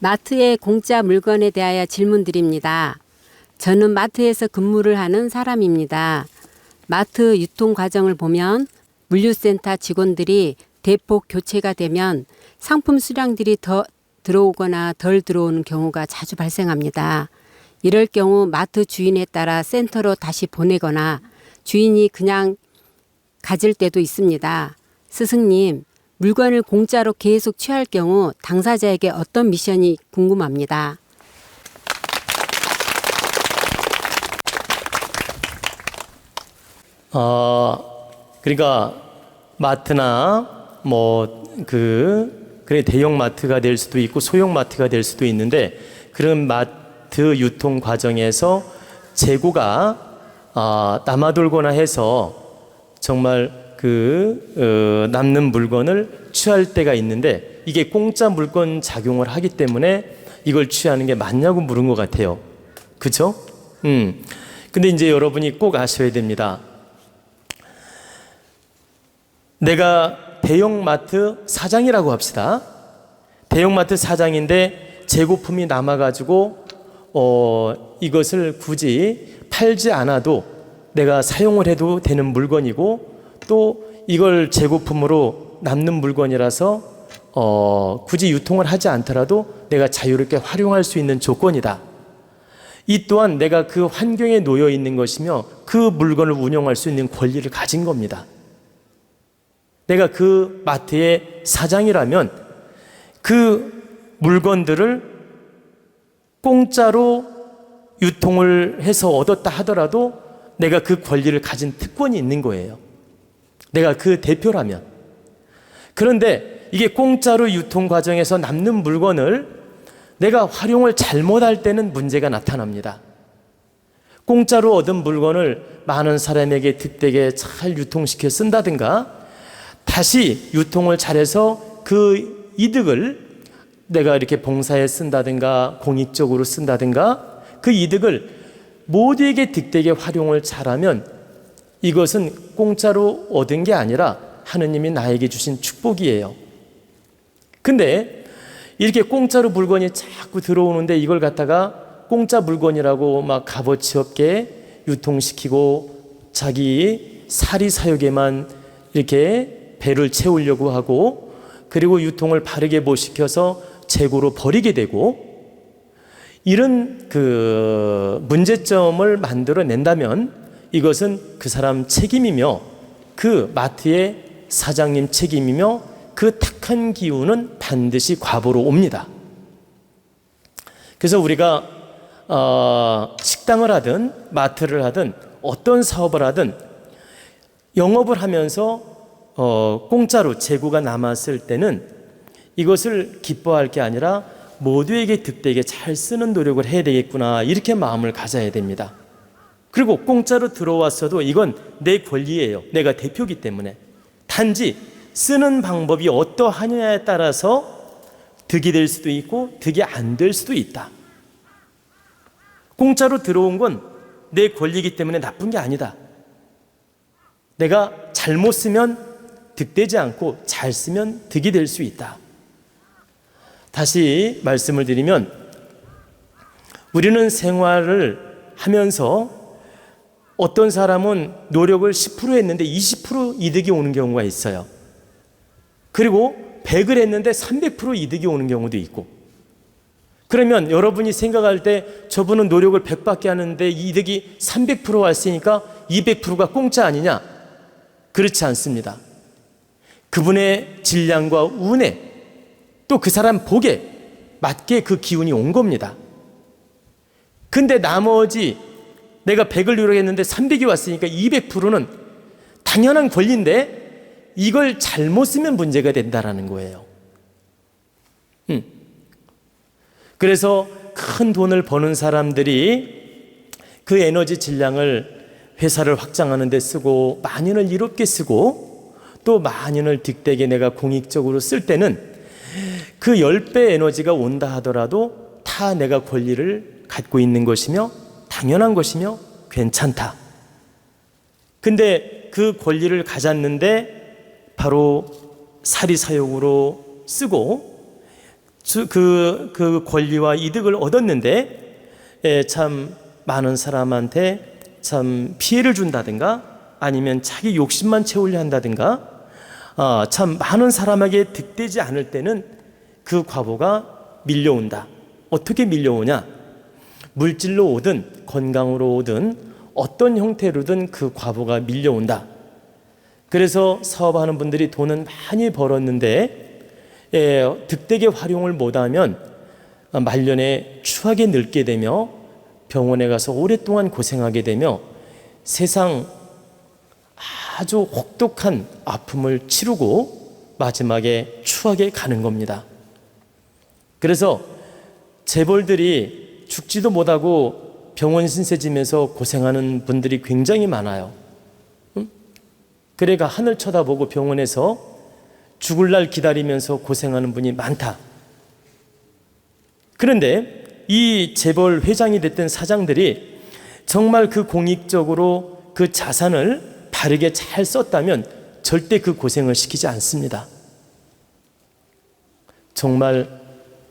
마트의 공짜 물건에 대하여 질문드립니다. 저는 마트에서 근무를 하는 사람입니다. 마트 유통 과정을 보면 물류센터 직원들이 대폭 교체가 되면 상품 수량들이 더 들어오거나 덜 들어오는 경우가 자주 발생합니다. 이럴 경우 마트 주인에 따라 센터로 다시 보내거나 주인이 그냥 가질 때도 있습니다. 스승님, 물건을 공짜로 계속 취할 경우 당사자에게 어떤 미션이 궁금합니다. 어, 그러니까 마트나 뭐그 그래 대형 마트가 될 수도 있고 소형 마트가 될 수도 있는데 그런 마트 유통 과정에서 재고가 아, 남아돌거나 해서 정말 그 어, 남는 물건을 취할 때가 있는데 이게 공짜 물건 작용을 하기 때문에 이걸 취하는 게 맞냐고 물은 것 같아요. 그죠? 음. 근데 이제 여러분이 꼭 아셔야 됩니다. 내가 대형마트 사장이라고 합시다. 대형마트 사장인데 재고품이 남아가지고 어, 이것을 굳이 팔지 않아도 내가 사용을 해도 되는 물건이고 또 이걸 재고품으로 남는 물건이라서 어, 굳이 유통을 하지 않더라도 내가 자유롭게 활용할 수 있는 조건이다. 이 또한 내가 그 환경에 놓여 있는 것이며 그 물건을 운영할 수 있는 권리를 가진 겁니다. 내가 그 마트의 사장이라면 그 물건들을 공짜로 유통을 해서 얻었다 하더라도 내가 그 권리를 가진 특권이 있는 거예요. 내가 그 대표라면. 그런데 이게 공짜로 유통 과정에서 남는 물건을 내가 활용을 잘못할 때는 문제가 나타납니다. 공짜로 얻은 물건을 많은 사람에게 득되게 잘 유통시켜 쓴다든가 다시 유통을 잘해서 그 이득을 내가 이렇게 봉사에 쓴다든가 공익적으로 쓴다든가 그 이득을 모두에게 득되게 활용을 잘하면 이것은 공짜로 얻은 게 아니라 하느님이 나에게 주신 축복이에요. 근데 이렇게 공짜로 물건이 자꾸 들어오는데 이걸 갖다가 공짜 물건이라고 막 값어치 없게 유통시키고 자기 사리 사욕에만 이렇게 배를 채우려고 하고 그리고 유통을 바르게 못 시켜서 재고로 버리게 되고 이런 그 문제점을 만들어 낸다면 이것은 그 사람 책임이며 그 마트의 사장님 책임이며 그 탁한 기운은 반드시 과보로 옵니다. 그래서 우리가 어, 식당을 하든 마트를 하든 어떤 사업을 하든 영업을 하면서 어, 공짜로 재고가 남았을 때는 이것을 기뻐할 게 아니라 모두에게 득되게 잘 쓰는 노력을 해야 되겠구나 이렇게 마음을 가져야 됩니다. 그리고 공짜로 들어왔어도 이건 내 권리예요. 내가 대표기 때문에 단지 쓰는 방법이 어떠하냐에 따라서 득이 될 수도 있고 득이 안 될 수도 있다. 공짜로 들어온 건 내 권리이기 때문에 나쁜 게 아니다. 내가 잘못 쓰면 득되지 않고 잘 쓰면 득이 될 수 있다. 다시 말씀을 드리면 우리는 생활을 하면서 어떤 사람은 노력을 10% 했는데 20% 이득이 오는 경우가 있어요. 그리고 100을 했는데 300% 이득이 오는 경우도 있고. 그러면 여러분이 생각할 때 저분은 노력을 100밖에 하는데 이득이 300% 왔으니까 200%가 공짜 아니냐? 그렇지 않습니다. 그분의 질량과 운에 또 그 사람 복에 맞게 그 기운이 온 겁니다. 근데 나머지 내가 100을 노력했는데 300이 왔으니까 200%는 당연한 권리인데 이걸 잘못 쓰면 문제가 된다라는 거예요. 음. 그래서 큰 돈을 버는 사람들이 그 에너지 질량을 회사를 확장하는 데 쓰고 만연을 이롭게 쓰고 또 만연을 득되게 내가 공익적으로 쓸 때는 그 10배 에너지가 온다 하더라도 다 내가 권리를 갖고 있는 것이며 당연한 것이며 괜찮다. 근데 그 권리를 가졌는데 바로 사리사욕으로 쓰고 수- 그, 그 권리와 이득을 얻었는데 예, 참 많은 사람한테 참 피해를 준다든가 아니면 자기 욕심만 채우려 한다든가 아, 참 많은 사람에게 득되지 않을 때는 그 과보가 밀려온다. 어떻게 밀려오냐? 물질로 오든 건강으로 오든 어떤 형태로든 그 과보가 밀려온다. 그래서 사업하는 분들이 돈은 많이 벌었는데 예, 득되게 활용을 못하면 말년에 추하게 늙게 되며 병원에 가서 오랫동안 고생하게 되며 세상 아주 혹독한 아픔을 치르고 마지막에 추하게 가는 겁니다. 그래서 재벌들이 죽지도 못하고 병원 신세 지면서 고생하는 분들이 굉장히 많아요. 응? 그래가 하늘 쳐다보고 병원에서 죽을 날 기다리면서 고생하는 분이 많다. 그런데 이 재벌 회장이 됐던 사장들이 정말 그 공익적으로 그 자산을 바르게 잘 썼다면 절대 그 고생을 시키지 않습니다. 정말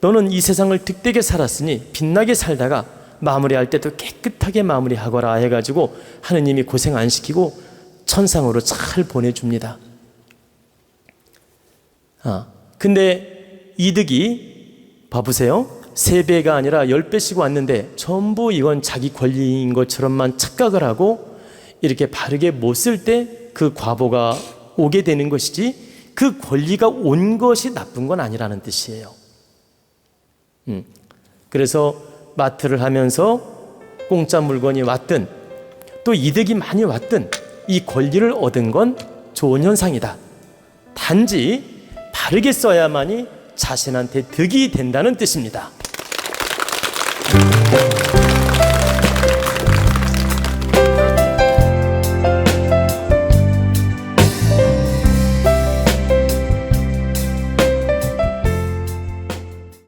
너는 이 세상을 득되게 살았으니 빛나게 살다가 마무리할 때도 깨끗하게 마무리하거라 해가지고 하느님이 고생 안 시키고 천상으로 잘 보내줍니다. 아, 근데 이득이 봐보세요. 세 배가 아니라 열 배씩 왔는데 전부 이건 자기 권리인 것처럼만 착각을 하고 이렇게 바르게 못 쓸 때 그 과보가 오게 되는 것이지 그 권리가 온 것이 나쁜 건 아니라는 뜻이에요. 음. 그래서 마트를 하면서 공짜 물건이 왔든 또 이득이 많이 왔든 이 권리를 얻은 건 좋은 현상이다. 단지 바르게 써야만이 자신한테 득이 된다는 뜻입니다.